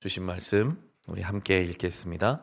주신 말씀 우리 함께 읽겠습니다.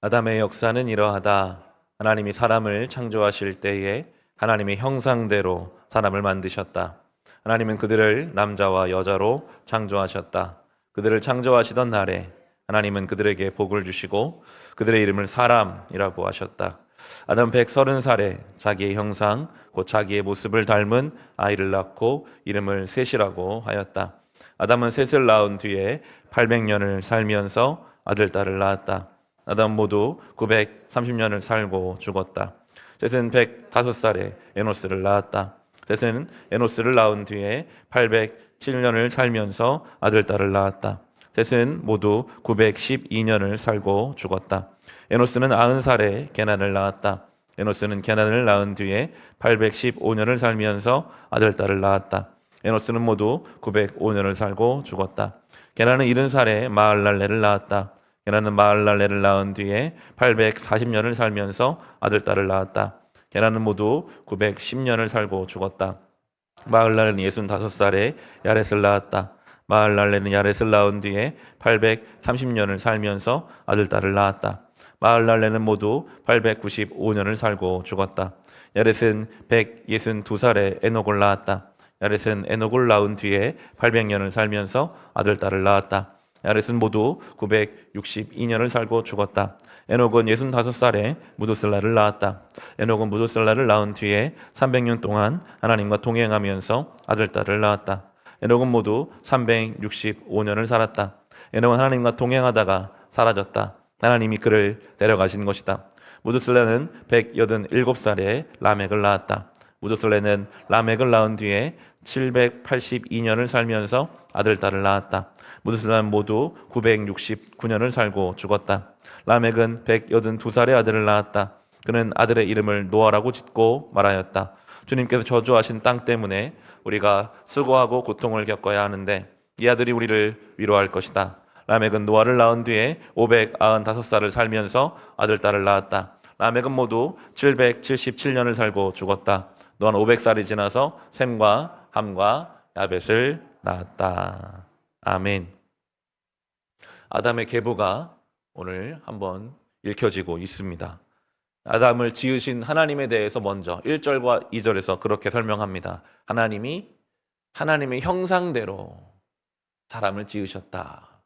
아담의 역사는 이러하다. 하나님이 사람을 창조하실 때에 하나님의 형상대로 사람을 만드셨다. 하나님은 그들을 남자와 여자로 창조하셨다. 그들을 창조하시던 날에 하나님은 그들에게 복을 주시고 그들의 이름을 사람이라고 하셨다. 아담 130살에 자기의 형상 곧 자기의 모습을 닮은 아이를 낳고 이름을 셋이라고 하였다. 아담은 셋을 낳은 뒤에 800년을 살면서 아들 딸을 낳았다. 아담 모두 930년을 살고 죽었다. 셋은 105살에 에노스를 낳았다. 셋은 에노스를 낳은 뒤에 807년을 살면서 아들 딸을 낳았다. 셋은 모두 912년을 살고 죽었다. 에노스는 90살에 게난을 낳았다. 에노스는 게난을 낳은 뒤에 815년을 살면서 아들 딸을 낳았다. 에노스는 모두 905년을 살고 죽었다. 게난은 70살에 마을랄레를 낳았다. 게난은 마을랄레를 낳은 뒤에 840년을 살면서 아들 딸을 낳았다. 게난은 모두 910년을 살고 죽었다. 마을랄레는 65살에 야렛을 낳았다. 마을랄레는 야렛을 낳은 뒤에 830년을 살면서 아들 딸을 낳았다. 마을랄레는 모두 895년을 살고 죽었다. 야렛은 162살에 에녹을 낳았다. 야렛은 에녹을 낳은 뒤에 800년을 살면서 아들 딸을 낳았다. 야렛은 모두 962년을 살고 죽었다. 에녹은 65살에 무두슬라를 낳았다. 에녹은 무두슬라를 낳은 뒤에 300년 동안 하나님과 동행하면서 아들 딸을 낳았다. 에녹은 모두 365년을 살았다. 에녹은 하나님과 동행하다가 사라졌다. 하나님이 그를 데려가신 것이다. 무두슬레는 187살에 라멕을 낳았다. 무두슬레는 라멕을 낳은 뒤에 782년을 살면서 아들 딸을 낳았다. 무두슬레는 모두 969년을 살고 죽었다. 라멕은 182살의 아들을 낳았다. 그는 아들의 이름을 노아라고 짓고 말하였다. 주님께서 저주하신 땅 때문에 우리가 수고하고 고통을 겪어야 하는데 이 아들이 우리를 위로할 것이다. 라멕은 노아를 낳은 뒤에 595살을 살면서 아들 딸을 낳았다. 라멕은 모두 777년을 살고 죽었다. 노아는 500살이 지나서 셈과 함과 야벳을 낳았다. 아멘. 아담의 계보가 오늘 한번 읽혀지고 있습니다. 아담을 지으신 하나님에 대해서 먼저 1절과 2절에서 그렇게 설명합니다. 하나님이 하나님의 형상대로 사람을 지으셨다.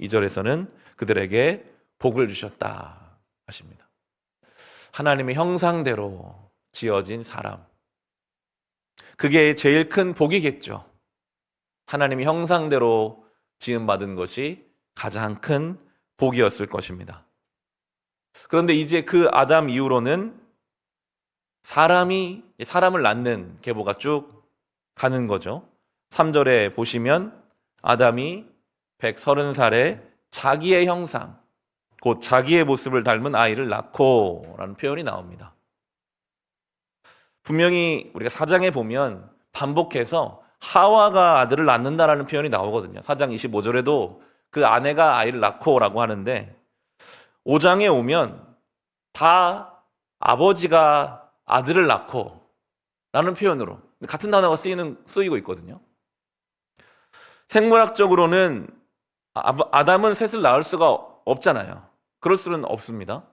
2절에서는 그들에게 복을 주셨다 하십니다. 하나님의 형상대로 지어진 사람. 그게 제일 큰 복이겠죠. 하나님의 형상대로 지음받은 것이 가장 큰 복이었을 것입니다. 그런데 이제 그 아담 이후로는 사람이 사람을 낳는 계보가 쭉 가는 거죠. 3절에 보시면 아담이 130살에 자기의 형상, 곧 자기의 모습을 닮은 아이를 낳고 라는 표현이 나옵니다. 분명히 우리가 사장에 보면 반복해서 하와가 아들을 낳는다라는 표현이 나오거든요. 사장 25절에도 그 아내가 아이를 낳고라고 하는데 5장에 오면 다 아버지가 아들을 낳고 라는 표현으로 같은 단어가 쓰이는 쓰이고 있거든요. 생물학적으로는 아- 아담은 셋을 낳을 수가 없잖아요. 그럴 수는 없습니다.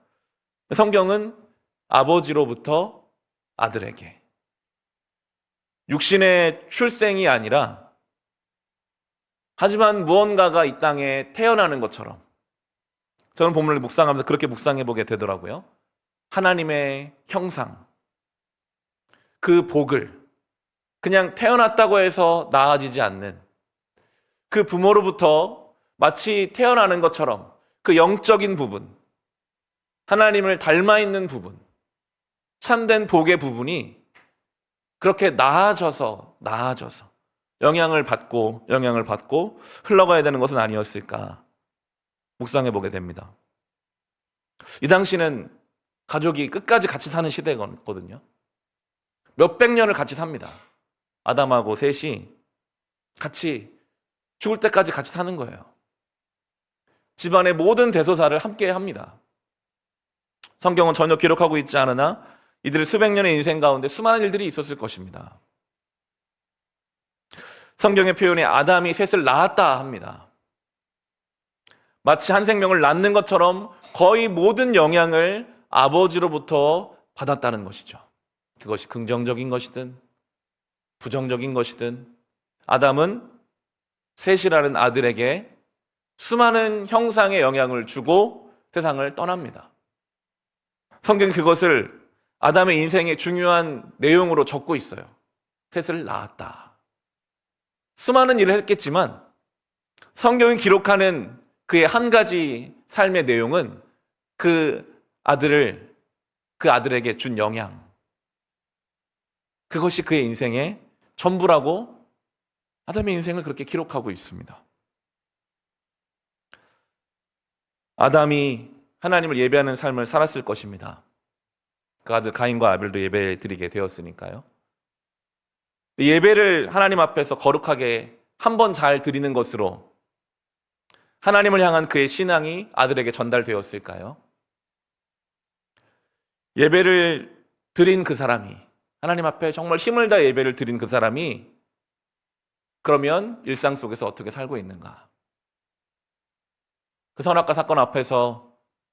성경은 아버지로부터 아들에게 육신의 출생이 아니라 하지만 무언가가 이 땅에 태어나는 것처럼 저는 본문을 묵상하면서 그렇게 묵상해 보게 되더라고요. 하나님의 형상 그 복을 그냥 태어났다고 해서 나아지지 않는 그 부모로부터 마치 태어나는 것처럼 그 영적인 부분, 하나님을 닮아 있는 부분, 참된 복의 부분이 그렇게 나아져서, 나아져서 영향을 받고, 영향을 받고 흘러가야 되는 것은 아니었을까 묵상해 보게 됩니다. 이 당시는 가족이 끝까지 같이 사는 시대거든요. 몇백 년을 같이 삽니다. 아담하고 셋이 같이 죽을 때까지 같이 사는 거예요. 집안의 모든 대소사를 함께 합니다. 성경은 전혀 기록하고 있지 않으나 이들의 수백 년의 인생 가운데 수많은 일들이 있었을 것입니다. 성경의 표현에 아담이 셋을 낳았다 합니다. 마치 한 생명을 낳는 것처럼 거의 모든 영향을 아버지로부터 받았다는 것이죠. 그것이 긍정적인 것이든 부정적인 것이든 아담은 셋이라는 아들에게 수많은 형상의 영향을 주고 세상을 떠납니다. 성경이 그것을 아담의 인생의 중요한 내용으로 적고 있어요. 셋을 낳았다. 수많은 일을 했겠지만 성경이 기록하는 그의 한 가지 삶의 내용은 그 아들을 그 아들에게 준 영향. 그것이 그의 인생의 전부라고 아담의 인생을 그렇게 기록하고 있습니다. 아담이 하나님을 예배하는 삶을 살았을 것입니다. 그 아들 가인과 아벨도 예배 드리게 되었으니까요. 예배를 하나님 앞에서 거룩하게 한 번 잘 드리는 것으로 하나님을 향한 그의 신앙이 아들에게 전달되었을까요? 예배를 드린 그 사람이 하나님 앞에 정말 힘을 다 예배를 드린 그 사람이 그러면 일상 속에서 어떻게 살고 있는가? 그 선악과 사건 앞에서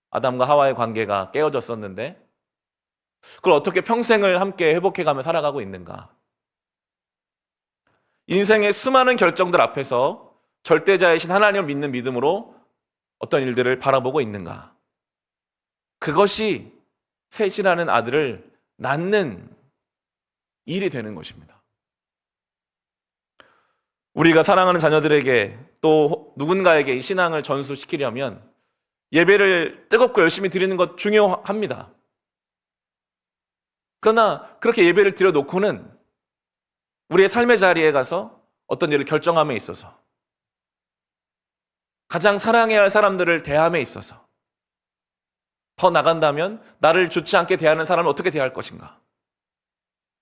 아담과 하와의 관계가 깨어졌었는데 그걸 어떻게 평생을 함께 회복해가며 살아가고 있는가? 인생의 수많은 결정들 앞에서 절대자이신 하나님을 믿는 믿음으로 어떤 일들을 바라보고 있는가? 그것이 셋이라는 아들을 낳는 일이 되는 것입니다. 우리가 사랑하는 자녀들에게 또 누군가에게 이 신앙을 전수시키려면 예배를 뜨겁고 열심히 드리는 것 중요합니다. 그러나 그렇게 예배를 드려놓고는 우리의 삶의 자리에 가서 어떤 일을 결정함에 있어서 가장 사랑해야 할 사람들을 대함에 있어서 더 나간다면 나를 좋지 않게 대하는 사람을 어떻게 대할 것인가?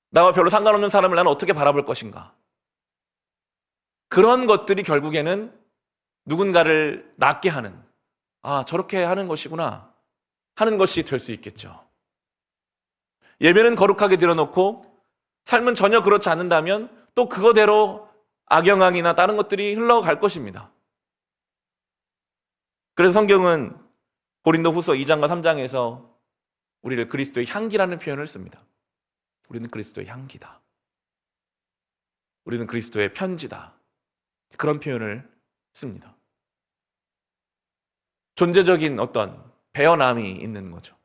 나와 별로 상관없는 사람을 나는 어떻게 바라볼 것인가? 그런 것들이 결국에는 누군가를 낫게 하는, 아, 저렇게 하는 것이구나 하는 것이 될 수 있겠죠. 예배는 거룩하게 드려놓고 삶은 전혀 그렇지 않는다면 또 그거대로 악영향이나 다른 것들이 흘러갈 것입니다. 그래서 성경은 고린도 후서 2장과 3장에서 우리를 그리스도의 향기라는 표현을 씁니다. 우리는 그리스도의 향기다. 우리는 그리스도의 편지다. 그런 표현을 씁니다. 존재적인 어떤 배어남이 있는 거죠.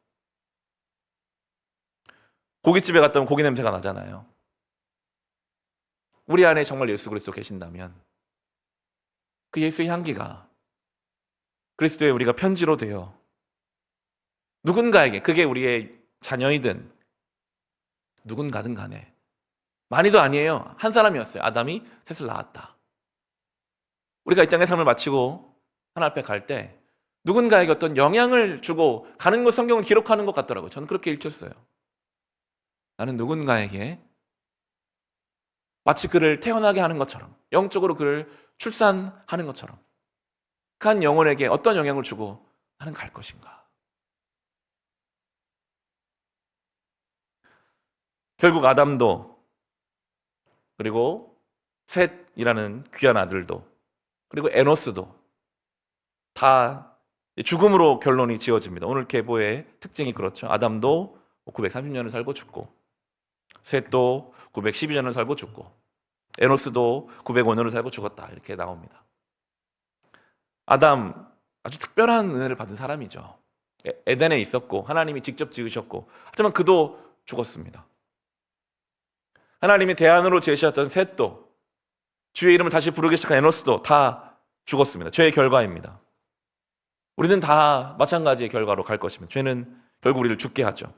고깃집에 갔다 오면 고기 냄새가 나잖아요. 우리 안에 정말 예수 그리스도 계신다면 그 예수의 향기가 그리스도의 우리가 편지로 되어 누군가에게 그게 우리의 자녀이든 누군가든 간에 많이도 아니에요. 한 사람이었어요. 아담이 셋을 낳았다. 우리가 이 땅의 삶을 마치고 하나님 앞에 갈 때 누군가에게 어떤 영향을 주고 가는 것 성경을 기록하는 것 같더라고요. 저는 그렇게 읽혔어요. 나는 누군가에게 마치 그를 태어나게 하는 것처럼 영적으로 그를 출산하는 것처럼 그한 영혼에게 어떤 영향을 주고 나는 갈 것인가. 결국 아담도 그리고 셋이라는 귀한 아들도 그리고 에노스도 다 죽음으로 결론이 지어집니다. 오늘 계보의 특징이 그렇죠. 아담도 930년을 살고 죽고 셋도 912년을 살고 죽고 에노스도 905년을 살고 죽었다. 이렇게 나옵니다. 아담 아주 특별한 은혜를 받은 사람이죠. 에- 에덴에 있었고 하나님이 직접 지으셨고 하지만 그도 죽었습니다. 하나님이 대안으로 제시했던 셋도 주의 이름을 다시 부르기 시작한 에노스도 다 죽었습니다. 죄의 결과입니다. 우리는 다 마찬가지의 결과로 갈 것입니다. 죄는 결국 우리를 죽게 하죠.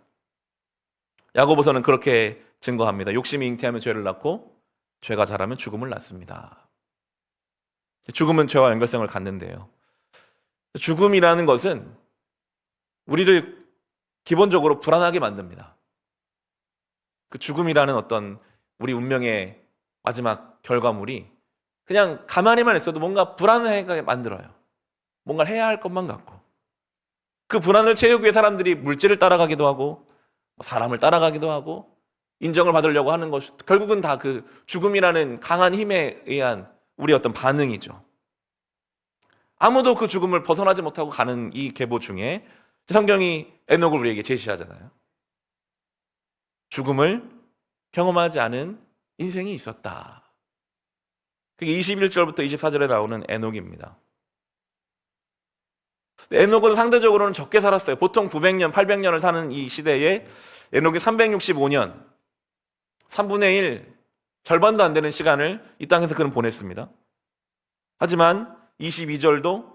야고보서는 그렇게 증거합니다. 욕심이 잉태하면 죄를 낳고 죄가 자라면 죽음을 낳습니다. 죽음은 죄와 연결성을 갖는데요. 죽음이라는 것은 우리를 기본적으로 불안하게 만듭니다. 그 죽음이라는 어떤 우리 운명의 마지막 결과물이 그냥 가만히만 있어도 뭔가 불안하게 만들어요. 뭔가 해야 할 것만 같고. 그 불안을 채우기 위해 사람들이 물질을 따라가기도 하고, 사람을 따라가기도 하고, 인정을 받으려고 하는 것, 결국은 다 그 죽음이라는 강한 힘에 의한 우리 어떤 반응이죠. 아무도 그 죽음을 벗어나지 못하고 가는 이 계보 중에 성경이 에녹을 우리에게 제시하잖아요. 죽음을 경험하지 않은 인생이 있었다. 그게 21절부터 24절에 나오는 에녹입니다. 에녹은 상대적으로는 적게 살았어요. 보통 900년, 800년을 사는 이 시대에 에녹이 365년, 3분의 1, 절반도 안 되는 시간을 이 땅에서 그는 보냈습니다. 하지만 22절도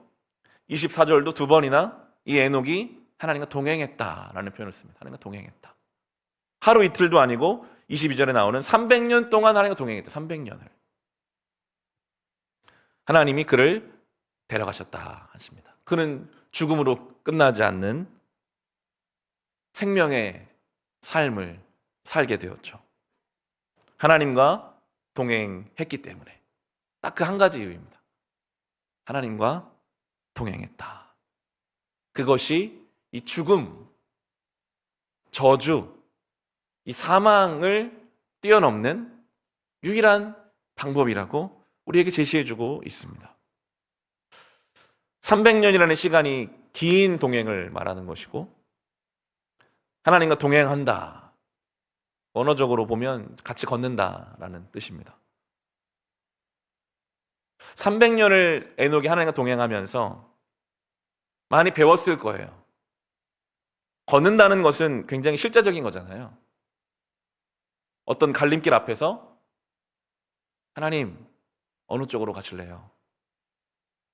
24절도 두 번이나 이 에녹이 하나님과 동행했다라는 표현을 씁니다. 하나님과 동행했다. 하루 이틀도 아니고 22절에 나오는 300년 동안 하나님과 동행했다. 300년을. 하나님이 그를 데려가셨다 하십니다. 그는 죽음으로 끝나지 않는 생명의 삶을 살게 되었죠. 하나님과 동행했기 때문에 딱 그 한 가지 이유입니다. 하나님과 동행했다. 그것이 이 죽음, 저주, 이 사망을 뛰어넘는 유일한 방법이라고 우리에게 제시해주고 있습니다. 300년이라는 시간이 긴 동행을 말하는 것이고, 하나님과 동행한다. 언어적으로 보면 같이 걷는다라는 뜻입니다. 300년을 에녹이 하나님과 동행하면서 많이 배웠을 거예요. 걷는다는 것은 굉장히 실제적인 거잖아요. 어떤 갈림길 앞에서 하나님 어느 쪽으로 가실래요?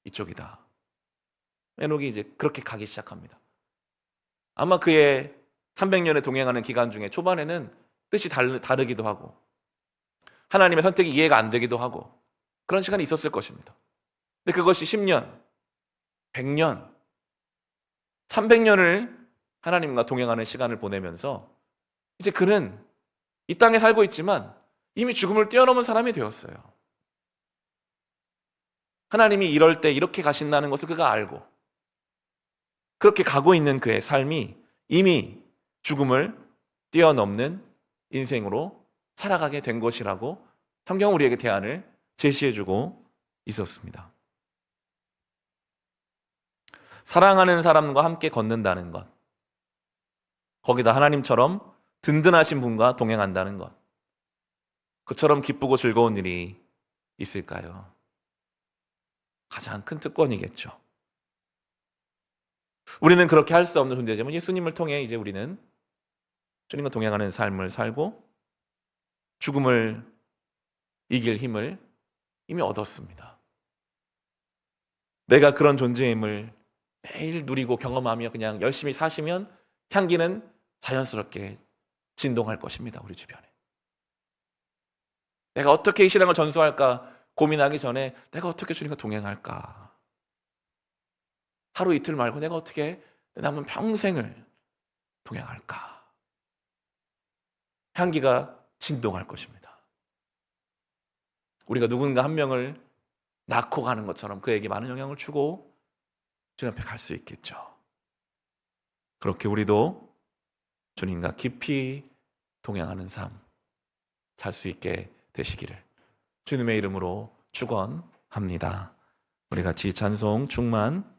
이쪽이다. 에녹이 이제 그렇게 가기 시작합니다. 아마 그의 300년에 동행하는 기간 중에 초반에는 뜻이 다르, 다르기도 하고 하나님의 선택이 이해가 안 되기도 하고 그런 시간이 있었을 것입니다. 근데 그것이 10년, 100년, 300년을 하나님과 동행하는 시간을 보내면서 이제 그는 이 땅에 살고 있지만 이미 죽음을 뛰어넘은 사람이 되었어요. 하나님이 이럴 때 이렇게 가신다는 것을 그가 알고 그렇게 가고 있는 그의 삶이 이미 죽음을 뛰어넘는 인생으로 살아가게 된 것이라고 성경은 우리에게 대안을 제시해주고 있었습니다. 사랑하는 사람과 함께 걷는다는 것. 거기다 하나님처럼 든든하신 분과 동행한다는 것. 그처럼 기쁘고 즐거운 일이 있을까요? 가장 큰 특권이겠죠. 우리는 그렇게 할 수 없는 존재지만 예수님을 통해 이제 우리는 주님과 동행하는 삶을 살고 죽음을 이길 힘을 이미 얻었습니다. 내가 그런 존재임을 매일 누리고 경험하며 그냥 열심히 사시면 향기는 자연스럽게 진동할 것입니다. 우리 주변에. 내가 어떻게 이 신앙을 전수할까 고민하기 전에 내가 어떻게 주님과 동행할까? 하루 이틀 말고 내가 어떻게 남은 평생을 동행할까? 향기가 진동할 것입니다. 우리가 누군가 한 명을 낳고 가는 것처럼 그에게 많은 영향을 주고 주님 앞에 갈 수 있겠죠. 그렇게 우리도 주님과 깊이 동행하는 삶 살 수 있게 되시기를 주님의 이름으로 축원합니다. 우리 같이 찬송 충만